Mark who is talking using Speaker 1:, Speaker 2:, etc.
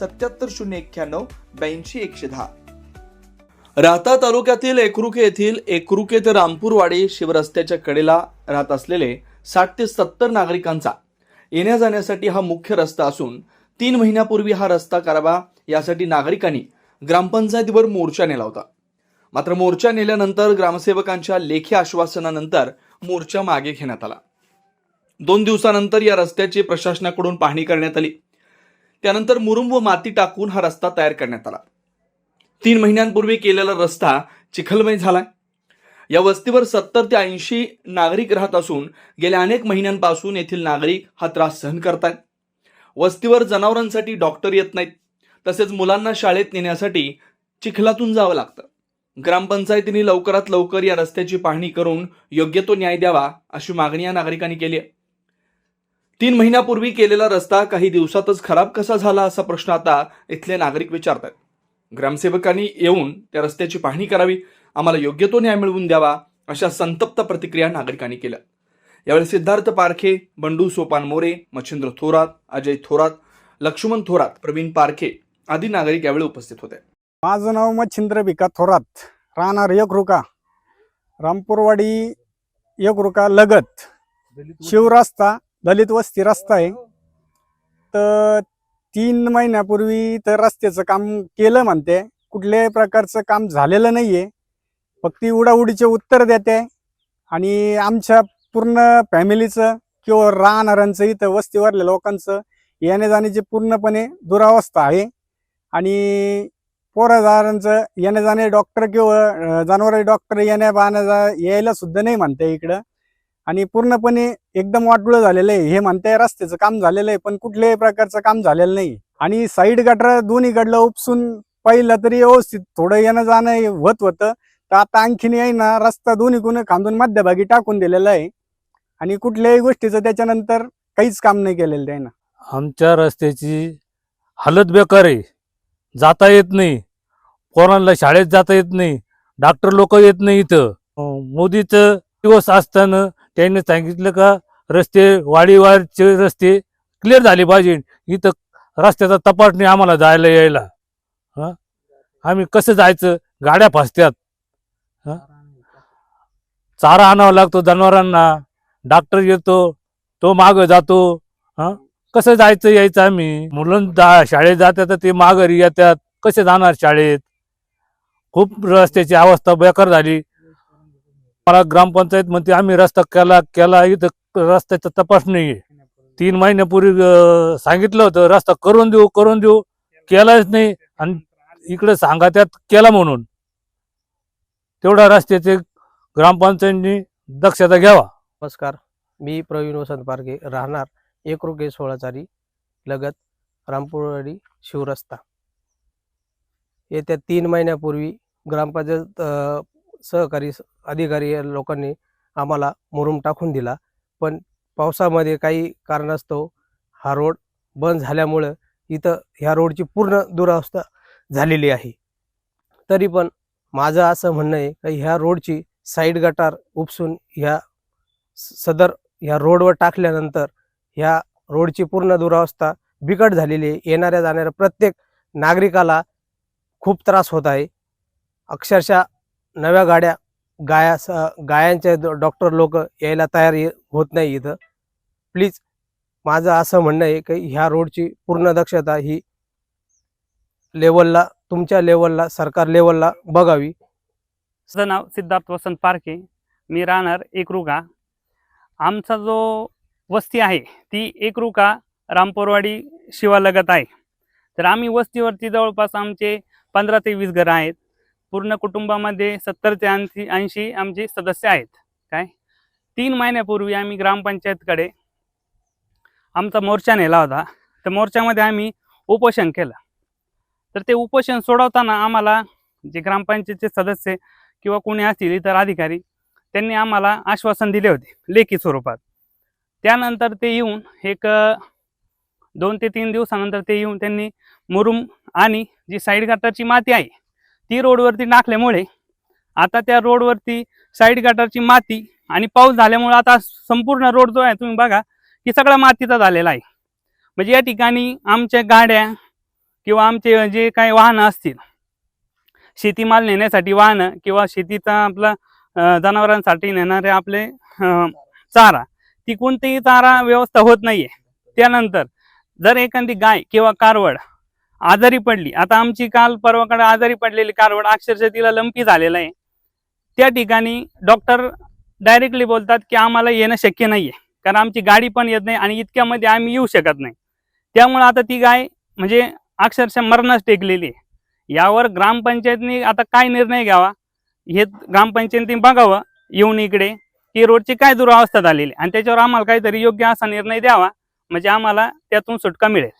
Speaker 1: सत्याहत्तर शून्य एक्क्याण्णव ब्याऐंशी एकशे दहा. राहता तालुक्यातील एकरुके येथील एकरुके ते रामपूरवाडी शिवरस्त्याच्या कडेला राहत असलेले साठ ते सत्तर नागरिकांचा येण्या जाण्यासाठी हा मुख्य रस्ता असून तीन महिन्यापूर्वी हा रस्ता करावा यासाठी नागरिकांनी ग्रामपंचायतीवर मोर्चा नेला होता मात्र मोर्चा नेल्यानंतर ग्रामसेवकांच्या लेखी आश्वासनानंतर मोर्चा मागे घेण्यात आला. दोन दिवसानंतर या रस्त्याची प्रशासनाकडून पाहणी करण्यात आली. त्यानंतर मुरुम व माती टाकून हा रस्ता तयार करण्यात आला. तीन महिन्यांपूर्वी केलेला रस्ता चिखलमय झालाय. या वस्तीवर सत्तर ते ऐंशी नागरिक राहत असून गेल्या अनेक महिन्यांपासून येथील नागरिक हा त्रास सहन करतायत. वस्तीवर जनावरांसाठी डॉक्टर येत नाहीत. तसेच मुलांना शाळेत नेण्यासाठी चिखलातून जावं लागतं. ग्रामपंचायतीने लवकरात लवकर या रस्त्याची पाहणी करून योग्य तो न्याय द्यावा अशी मागणी या नागरिकांनी केली आहे. तीन महिन्यापूर्वी केलेला रस्ता काही दिवसातच खराब कसा झाला असा प्रश्न आता इथले नागरिक विचारतात ग्रामसेवकांनी येऊन त्या रस्त्याची पाहणी करावी आम्हाला योग्य तो न्याय मिळवून द्यावा अशा संतप्त प्रतिक्रिया नागरिकांनी केल्या. यावेळी सिद्धार्थ पारखे बंडू सोपान मोरे मच्छिंद्र थोरात अजय थोरात लक्ष्मण थोरात प्रवीण पारखे आदी नागरिक यावेळी उपस्थित होते.
Speaker 2: माझं नाव मच्छिंद्र भिका थोरात. राहणार एकरुका रामपूरवाडी एकरुका लगत. शिवरास्ता दलित वस्ती रस्ता आहे. तर तीन महिन्यापूर्वी तर रस्त्याचं काम केलं म्हणते. कुठल्याही प्रकारचं काम झालेलं नाही आहे फक्त उडाउडीचे उत्तर देते. आणि आमच्या पूर्ण फॅमिलीचं किंवा राहणाऱ्यांचं इथं वस्तीवरल्या लोकांचं येणे जाण्याची पूर्णपणे दुरावस्था आहे. आणि पोराजारांचं येणे जाणे डॉक्टर किंवा जनावर डॉक्टर येण्या बाण्याचा यायला सुद्धा नाही म्हणते इकडं. आणि पूर्णपणे एकदम वाटुळं झालेलं आहे. हे म्हणताय रस्त्याचं काम झालेलं आहे पण कुठल्याही प्रकारचं काम झालेलं नाही. आणि साईड गटर दोन्हीकडलं उपसून पाहिलं तरी व्यवस्थित थोडं येणं जाणं होत होतं. तर आता आणखीन आहे ना रस्ता दोन्ही गुण खांदून मध्यभागी टाकून दिलेला आहे. आणि कुठल्याही गोष्टीचं त्याच्यानंतर काहीच काम नाही केलेलं आहे ना.
Speaker 3: आमच्या रस्त्याची हालत बेकार आहे. जाता येत नाही. पोरांना शाळेत जाता येत नाही. डॉक्टर लोक येत नाही इथं. मोदीचं दिवस असताना त्यांनी सांगितलं का रस्ते वाडीवारचे रस्ते क्लिअर झाले पाहिजे. इथं रस्त्याचा तपासणी आम्हाला जायला यायला. हा? आम्ही कसं जायचं? गाड्या फसत्यात. चारा आणावा लागतो जनावरांना. डॉक्टर येतो तो माग जातो. हा? कसं जायचं यायचं आम्ही? मुलं जा शाळेत जातात तर ते माघारी येतात. कसे जाणार शाळेत? खूप रस्त्याची अवस्था बेकार झाली. मला ग्रामपंचायत म्हणते आम्ही रस्ता केला केला इथं रस्त्याचा तपास नाही तीन महिन्यापूर्वी सांगितलं होतं रस्ता करून देऊ करून देऊ केलाच नाही. आणि इकडे सांगा त्यात केला म्हणून. तेवढा रस्त्याचे ग्रामपंचायतनी दक्षता घ्यावा.
Speaker 4: नमस्कार. मी प्रवीण वसंत पारगे राहणार एक रुपये सोळाचारी लगत रामपूरवाडी शिवरस्ता. येत्या तीन महिन्यापूर्वी ग्रामपंचायत सहकारी अधिकारी लोकांनी आम्हाला मुरुम टाकून दिला. पण पावसामध्ये काही कारणास्तव हा रोड बंद झाल्यामुळं इथं ह्या रोडची पूर्ण दुरावस्था झालेली आहे. तरी पण माझं असं म्हणणं आहे की ह्या रोडची साईड गटार उपसून ह्या स- सदर ह्या रोडवर टाकल्यानंतर ह्या रोडची पूर्ण दुरावस्था बिकट झालेली आहे. येणाऱ्या जाणाऱ्या प्रत्येक नागरिकाला खूप त्रास होत आहे. अक्षरशः नव्या गाड्या गाया स गायांचे डॉक्टर लोक यायला तयार होत नाही इथं. प्लीज माझं असं म्हणणं आहे की ह्या रोडची पूर्ण दक्षता ही लेवलला तुमच्या लेवलला सरकार लेवलला बघावी.
Speaker 5: माझं नाव सिद्धार्थ वसंत पारखे. मी राहणार एकरुका आमचा जो वस्ती आहे ती एकरुका रामपोरवाडी शिवालगत आहे. तर आम्ही वस्तीवरती जवळपास आमचे पंधरा ते वीस घरं आहेत. पूर्ण कुटुंबामध्ये सत्तर ते ऐंशी ऐंशी आमचे सदस्य आहेत. काय? तीन महिन्यापूर्वी आम्ही ग्रामपंचायतकडे आमचा मोर्चा नेला होता. त्या मोर्चामध्ये आम्ही उपोषण केलं. तर ते उपोषण सोडवताना आम्हाला जे ग्रामपंचायतचे सदस्य किंवा कोणी असतील इतर अधिकारी त्यांनी आम्हाला आश्वासन दिले होते लेखी स्वरूपात. त्यानंतर ते येऊन एक दोन ते तीन दिवसानंतर ते येऊन त्यांनी मुरुम आणि जी साईड गटारची माती आहे ती रोडवरती टाकल्यामुळे आता त्या रोडवरती साईड गटारची माती आणि पाऊस झाल्यामुळे आता संपूर्ण रोड जो आहे तुम्ही बघा की सगळा मातीचा झालेला आहे. म्हणजे या ठिकाणी आमच्या गाड्या किंवा आमचे जे काही वाहनं असतील शेतीमाल नेण्यासाठी वाहनं किंवा शेतीचा आपला जनावरांसाठी नेणारे आपले चारा ती कोणतीही चारा व्यवस्था होत नाहीये. त्यानंतर जर एखादी गाय किंवा कारवड आजारी पडली. आता आमची काल परवाकडे आजारी पडलेली कारवड अक्षरशः तिला लंपी झालेला आहे. त्या ठिकाणी डॉक्टर डायरेक्टली बोलतात की आम्हाला येणं शक्य नाही आहे कारण आमची गाडी पण येत नाही आणि इतक्यामध्ये आम्ही येऊ शकत नाही. त्यामुळं आता ती गाय म्हणजे अक्षरशः मरणास टेकलेली आहे. यावर ग्रामपंचायतनी आता काय निर्णय घ्यावा? हे ग्रामपंचायतीने बघावं येऊन इकडे. की रोडची काय दुरावस्था झालेली आहे. आणि त्याच्यावर आम्हाला काहीतरी योग्य असा निर्णय द्यावा. म्हणजे आम्हाला त्यातून सुटका मिळेल.